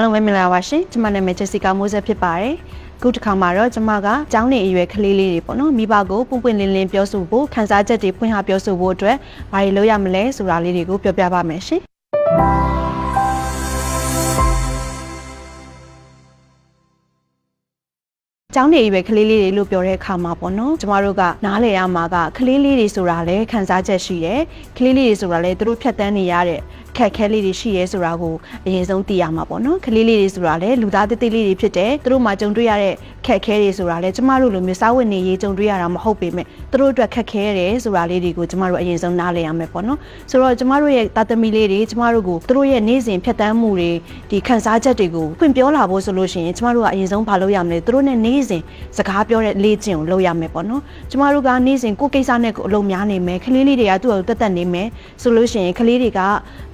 အားလုံးပဲမင်္ဂလာပါရှင်ကျွန်မနာမည်ဂျက်စီကာမိုးဆက်ဖြစ်ပါတယ်အခုတစ်ခါမှာတော့ကျွန်မကကျောင်းနေအရွယ်ကလေးလေးတွေပေါ့နော်မိဘကိုပွင့်ပွင့်လင်းလင်းပြောဆိုဖို့ခန်းစားချက်တွေဖွင့်ဟပြောဆိုဖို့အတွက်ဘာတွေလုပ်ရမလဲဆိုတာလေးတွေကိုပြောပြပါမယ်ရှင်ကျောင်းနေရွယ်ကလေးလေးတွေလို့ပြောတဲ့အခါမှာပေါ့နော်ကျမတို့ကနားလည်ရမှာကကလေးလေးတွေဆိုတာလည်းခံစားချက်ရှိတယ်ကလေးလေးတွေဆိုတာလည်းသူတို့ဖြတ်တန်းနေရတဲ့ခက်ခဲလေးတွေရှိရဲဆိုတာကိုအရင်ဆုံးသိရမှာပေါ့နော်ကလေးလေးတွေဆိုတာလည်းလူသားသေးသေးလေးတွေဖြစ်တယ်သူတို့မှကြုံတွေ့ရတဲ့ခက်ခဲတွေဆိုတာလည်းကျမတို့လိုမျိုးစားဝတ်နေရေးကြုံတွေ့ရတာမဟုတ်ပေမဲ့သူတို့အတွက်ခက်ခဲတယ်ဆိုတာလေးတွေကိုကျမတို့အရင်ဆုံးနားလည်ရမယ်ပေါ့နော်ဆိုတော့ကျမတို့ရဲ့တာသမီလေးတွေကျမတို့ကိုသူတို့ရဲ့နေ့စဉ်ဖြတ်တန်းမှုတွေဒီခံစားချက်တွေကိုဖွင့်ပြောလာဖို့ဆိုလို့ရှိရင်ကျမတို့ကအရင်ဆုံးဘာလုပ်ရမလဲသူတို့နဲ့နေ့စဉ်စကားပြောတဲ့လေ့ကျင့်ကိုလုပ်ရမယ်ပေါ့နော်ကျမတို့ကနေ့စဉ်ကိုယ်ကိစ္စနဲ့ကိုယ်အလုံးများနေမယ်ကလေးလေးတွေကသူ့ကိုတက်တက်နေမယ်ဆိုလို့ရှိရင်ကလေးတွေက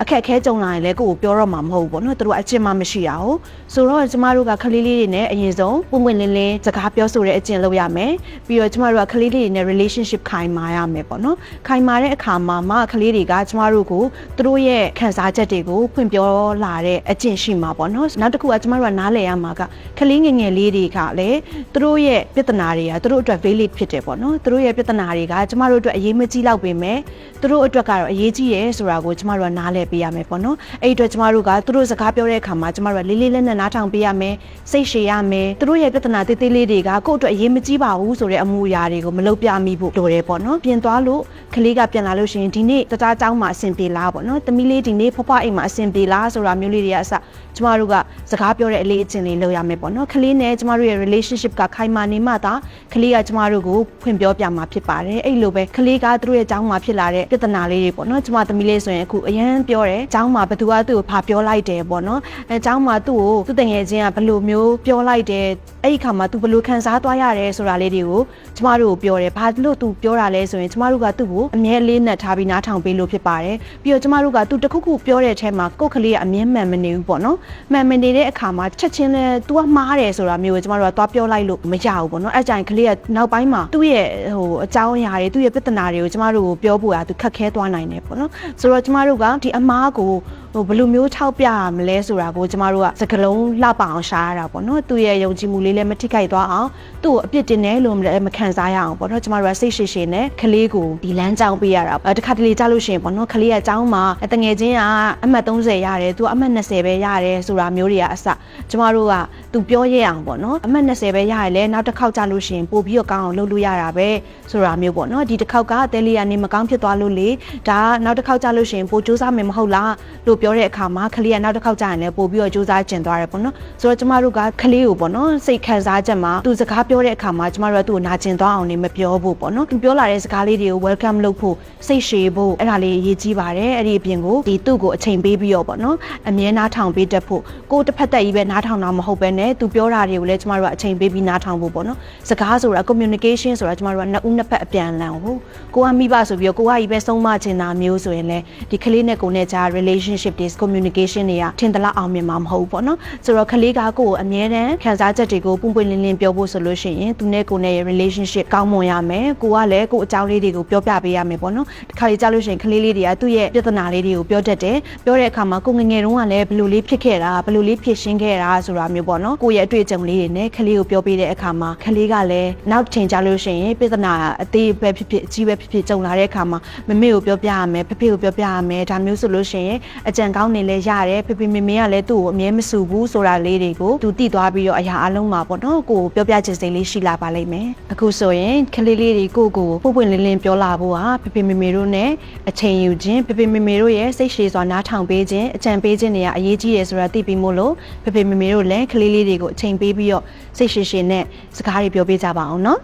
အခက်အခဲကြုံလာရင်လည်းကိုယ်ကိုပြောတော့မှာမဟုတ်ဘူးပေါ့နော်သူတို့အချစ်မှမရှိရအောင်ဆိုတော့ကျမတို့ကကလေးလေးတွေနဲ့အရင်ဆုံးပွင့်ပွင့်လင်းလင်းစကားပြောဆိုတဲ့အကျင့်လုပ်ရမယ်ပြီးတော့ကျမတို့ကကလေးလေးတွေနဲ့ relationship ခိုင်မာရမယ်ပေါ့နော်ခိုင်မာတဲ့အခါမှာမှကလေးတွေကကျမတို့ကိုသူတို့ရဲ့ခံစားချက်တွေကိုဖွင့်ပြောလာတဲ့အကျင့်ရှိမှာပေါ့နော်နောက်တစ်ခုကကျမတို့ကနားလည်ရမှာကကလေးငယ်ငယ်လေးတွေကလည်းသူတို့ရဲ့ပြဿနာတွေကသူတို့အတွက် valid ဖြစ်တယ်ပေါ့နော်သူတို့ရဲ့ပြဿနာတွေကကျမတို့အတွက်အရေးမကြီးလောက်ပေမဲ့သူတို့အတွက်ကတော့အရေးကြီးရဲဆိုတာကိုကျမတို့ကနားလည်ပေးရမယ်ပေါ့နော်အဲ့ဒီအတွက်ကျမတို့ကသူတို့စကားပြောတဲ့အခါမှာကျမတို့ကလေးလေးလက်နက်နားထောင်ပေးရမယ်စိတ်ရှည်ရမယ်သူတို့ရဲ့ပြဿနာသေးသေးလေးတွေကကိုယ့်အတွက်အရေးမကြီးပါဘူးဆိုတဲ့အမှုအရာတွေကိုမလုပ်ပြမိဖို့လိုတယ်ပေါ့နော်ပြင်သွားလို့ကလေးကပြန်လာလို့ရှိရင်ဒီနေ့တခြားเจ้าမှာအဆင်ပြေလားပေါ့နော်သမီးလေးဒီနေ့ဖွားဖွားအိမ်မှာအဆင်ပြေလားဆိုတာမျိုးလေးတွေကအစကျမတို့ကစကားပြောတဲ့အလေးအကျင့်လေးလုပ်ရမယ်ပေါ့နော်ကလေးနဲ့ကျမတို့ရဲ့ relationship ကခိုင်မာနေမှသာကလေးကကျမတို့ကိုဖွင့်ပြောပြမှာဖြစ်ပါတယ်အဲ့လိုပဲကလေးကသူတို့ရဲ့เจ้าမှာဖြစ်လာတဲ့ပြဿနာလေးတွေပေါ့နော်ကျမသမီးလေးဆိုရင်အခုအရန်ပြော တယ်။ကျောင်းမှာဘသူကသူ့ကိုဖာပြောလိုက်တယ်ပေါ့နော်။အဲကျောင်းမှာသူ့ကိုသူ့တငယ်ချင်းကဘလိုမျိုးပြောလိုက်တယ်။အဲ့ဒီခါမှာသူဘလိုခံစားသွားရတယ်ဆိုတာလေးတွေကိုကျမတို့ကိုပြောတယ်။ဘာလို့သူပြောတာလဲဆိုရင်ကျမတို့ကသူ့ကိုအမြဲလေးနက်ထားပြီးနားထောင်ပေးလို့ဖြစ်ပါတယ်။ပြီးတော့ကျမတို့ကသူတခုခုပြောတဲ့အချိန်မှာကိုယ်ကလေးကအမြဲမှန်မနေဘူးပေါ့နော်။မှန်မနေတဲ့အခါမှာချက်ချင်းလဲ तू ကမှားတယ်ဆိုတာမျိုးကိုကျမတို့ကသွားပြောလိုက်လို့မရဘူးပေါ့နော်။အဲ့ကြိုင်ကလေးကနောက်ပိုင်းမှာသူ့ရဲ့ဟိုအကြောင်းအရာတွေသူ့ရဲ့ပြဿနာတွေကိုကျမတို့ကိုပြောဖို့ကသူခက်ခဲသွားနိုင်တယ်ပေါ့နော်။ဆိုတော့ကျမတို့ကဒီအမှားကို ဟိုဘယ်လိုမျိုးထောက်ပြရမလဲဆိုတာကိုကျမတို့ကစကလုံးလှပအောင်ရှားရတာပေါ့နော်သူ့ရဲ့ယုံကြည်မှုလေးလည်းမထိခိုက်သွားအောင်သူ့ကိုအပြစ်တင်တယ်လို့လည်းမခံစားရအောင်ပေါ့နော်ကျမတို့ကစိတ်ရှိရှိနဲ့ကလေးကိုဒီလမ်းကြောင်းပေးရတာအဲတခါတလေကြားလို့ရှိရင်ပေါ့နော်ကလေးရဲ့အကြောင်းမှာတငယ်ချင်းကအမှတ်30ရတယ်သူကအမှတ်20ပဲရတယ်ဆိုတာမျိုးတွေကအစကျမတို့ကသူပြောရအောင်ပေါ့နော်အမှတ်20ပဲရရလဲနောက်တစ်ခေါက်ကြားလို့ရှိရင်ပို့ပြီးတော့ကောင်းအောင်လုပ်လို့ရတာပဲဆိုတာမျိုးပေါ့နော်ဒီတစ်ခေါက်ကတဲလီယာနေမကောင်းဖြစ်သွားလို့လေဒါကနောက်တစ်ခေါက်ကြားလို့ရှိရင်ပို့စူးစမ်းမယ်မဟုတ်လားလို့ပြောတဲ့အခါမှာကလေးကနောက်တစ်ခေါက်ကြားရင်လည်းပို့ပြီးတော့စူးစမ်းကျင်သွားတယ်ပေါ့နော်ဆိုတော့ကျမတို့ကကလေးကိုပေါ့နော်စိတ်ခံစားချက်မှာသူစကားပြောတဲ့အခါမှာကျမတို့ကသူ့ကိုနာကျင်သွားအောင်နေမပြောဖို့ပေါ့နော်သူပြောလာတဲ့စကားလေးတွေကို welcome လုပ်ဖို့စိတ်ရှည်ဖို့အဲ့ဒါလေးအရေးကြီးပါတယ်အဲ့ဒီအပြင်ကိုဒီသူ့ကိုအချိန်ပေးပြီးတော့ပေါ့နော်အမြဲနားထောင်ပေးတတ်ဖို့ကိုတစ်ဖက်သက်ကြီးပဲနားထောင်တာမဟုတ်ပဲနဲ့သူပြောတာတွေကိုလည်းကျမတို့ကအချိန်ပေးပြီးနားထောင်ဖို့ပေါ့နော်စကားဆိုတာ communication ဆိုတာကျမတို့ကနှစ်ဦးနှစ်ဖက်အပြန်အလှန်ဟုတ်ကိုကမိဘဆိုပြီးတော့ကိုကကြီးပဲဆုံးမချင်တာမျိုးဆိုရင်လည်းဒီကလေးနဲ့ကိုနဲ့ကြား relationship တွေ communication တွေကထင်သလားအောင်မြင်မှာမဟုတ်ဘူးပေါ့နော်ဆိုတော့ကလေးကကိုကိုအမြဲတမ်းခံစားချက်တွေကိုပွင့်ပွင့်လင်းလင်းပြောဖို့ဆိုလို့ရှိရင်သူနဲ့ကိုနဲ့ရဲ့ relationship ကောင်းမွန်ရမယ်ကိုကလည်းကိုအကြောင်းလေးတွေကိုပြောပြပေးရမယ်ပေါ့နော်တခါလေကြားလို့ရှိရင်ကလေးလေးတွေကသူ့ရဲ့ပြဿနာလေးတွေကိုပြောတတ်တယ်ပြောတဲ့အခါမှာကိုငငယ်တုန်းကလည်းဘယ်လိုလေးဖြစ်ခဲ့တာဘယ်လိုလေးဖြစ်ရှင်းခဲ့တာဆိုတာမျိုးပေါ့နော်ကိုရဲ့အတွေ့အကြုံလေးတွေနဲ့ကလေးကိုပြောပေးတဲ့အခါမှာကလေးကလည်းနောက်ချိန်ကြားလို့ရှိရင်ပြဿနာအသေးပဲဖြစ်ဖြစ်အကြီးပဲဖြစ်ဖြစ်ကြုံလာတဲ့အခါမှာမမေကိုပြောပြရမယ်ဖဖေကိုပြောပြရမယ်ဒါမျိုးဆိုလို့ရှိရင်အကြံကောင်းနေလဲရတယ်ဖဖေမေမေကလည်းသူ့ကိုအမြဲမဆူဘူးဆိုတာလေးတွေကိုသူတည်သွားပြီးတော့အရာအလုံးမှာပေါ့နော်ကိုပြောပြချင်စိတ်လေးရှိလာပါလိမ့်မယ်အခုဆိုရင်ကလေးလေးတွေကိုကိုပွပွင့်လင်းလင်းပြောလာဖို့ဟာဖဖေမေမေတို့နဲ့အချိန်ယူခြင်းဖဖေမေမေတို့ရဲ့စိတ်ရှည်စွာနားထောင်ပေးခြင်းအကြံပေးခြင်းတွေကအရေးကြီးတယ်ဆိုတာသိပြီးမို့လို့ဖဖေမေမေတို့လည်းကလေးလေးတွေကိုအချိန်ပေးပြီးတော့စိတ်ရှည်ရှည်နဲ့စကားတွေပြောပေးကြပါအောင်နော်